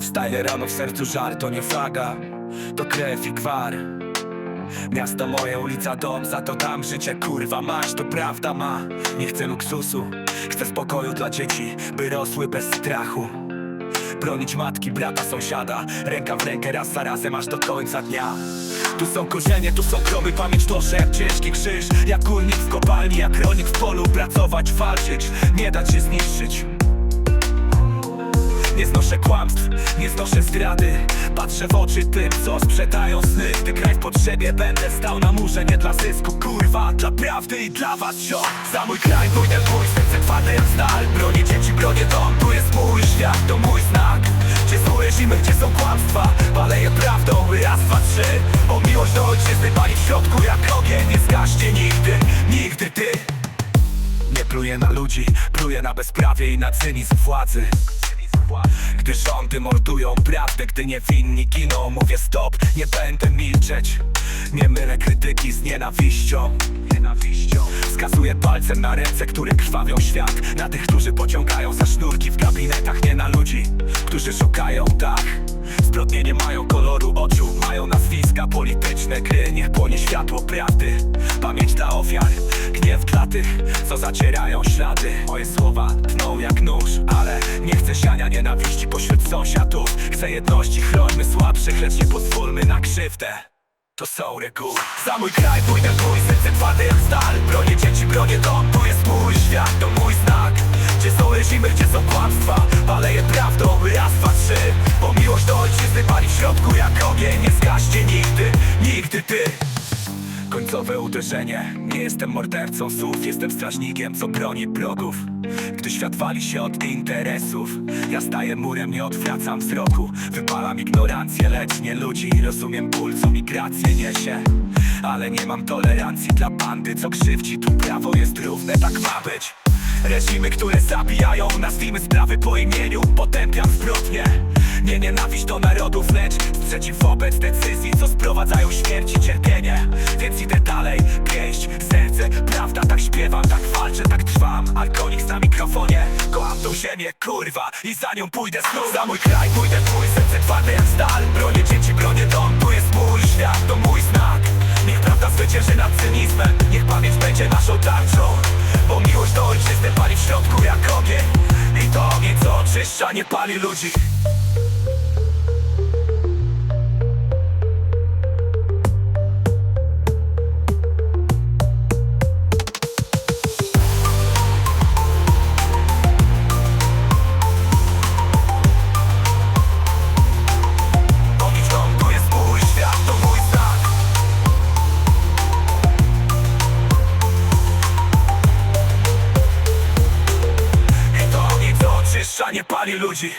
Wstaję rano w sercu żar, to nie flaga To krew i gwar. Miasto moje, ulica, dom, za to dam życie. Kurwa mać, to prawda ma. Nie chcę luksusu, chcę spokoju dla dzieci By rosły bez strachu. Bronić matki, brata, sąsiada. Ręka w rękę, raz za razem, aż do końca dnia. Tu są korzenie, tu są krowy, pamięć to, jak ciężki krzyż. Jak górnik w kopalni, jak rolnik w polu Pracować, walczyć, nie dać się zniszczyć nie znoszę kłamstw, nie znoszę zdrady. Patrzę w oczy tym, co sprzedają sny. Gdy kraj w potrzebie będę stał na murze Nie dla zysku, kurwa, dla prawdy i dla was, sio Za mój kraj pójdę w bój, serce twarde jak stal. Bronię dzieci, bronię dom, tu jest mój świat, to mój znak. Gdzie są reżimy, gdzie są kłamstwa? Paleję prawdą, raz, dwa, trzy. O miłość do ojczyzny pali w środku jak ogień. Nie zgaśnie nigdy, nigdy ty. Pluję na ludzi, pluję na bezprawie i na cynizm władzy Gdy rządy mordują prawdę, gdy niewinni giną Mówię stop, nie będę milczeć. Nie mylę krytyki z nienawiścią. Nienawiścią. Wskazuję palcem na ręce, które krwawią świat. Na tych, którzy pociągają za sznurki w gabinetach Nie na ludzi, którzy szukają dach. Zbrodnie nie mają koloru oczu Mają nazwiska polityczne. Gry Niech płonie światło prawdy. Pamięć dla ofiar Gniew dla tych, co zacierają ślady. Moje słowa tną jak nóż Ale nie chcę siania nienawiści pośród sąsiadów. Chcę jedności, chrońmy słabszych Lecz nie pozwólmy na krzywdę. To są reguły. Za mój kraj pójdę w bój, serce twarde jak stal. Bronię dzieci, bronię dom, tu jest mój świat, to mój znak. Gdzie są reżimy, gdzie są kłamstwa? Paleję prawdą, raz, dwa, trzy. Bo miłość do ojczyzny pali w środku jak ogień. Nie zgaśnie nigdy, nigdy ty Końcowe uderzenie. Nie jestem mordercą słów Jestem strażnikiem, co broni wrogów Gdy świat wali się od interesów Ja staję murem, nie odwracam wzroku. Wypalam ignorancję, lecz nie ludzi Rozumiem ból, co migrację niesie. Ale nie mam tolerancji dla bandy Co krzywdzi, tu prawo jest równe, tak ma być. Reżimy, które zabijają Nazwijmy sprawy po imieniu Potępiam zbrodnie. Nie nienawiść do narodów, lecz sprzeciw wobec decyzji Co sprowadzają śmierć i cierpienie tą ziemię, kurwa I za nią pójdę znów. Za mój kraj pójdę w mój serce twarde jak stal. Bronię dzieci, bronię dom Tu jest mój świat, to mój znak. Niech prawda zwycięży nad cynizmem Niech pamięć będzie naszą tarczą. Bo miłość do ojczyzny pali w środku jak ogień. I to ogień, co oczyszcza, nie pali ludzi I to ogień, co oczyszcza, nie pali ludzi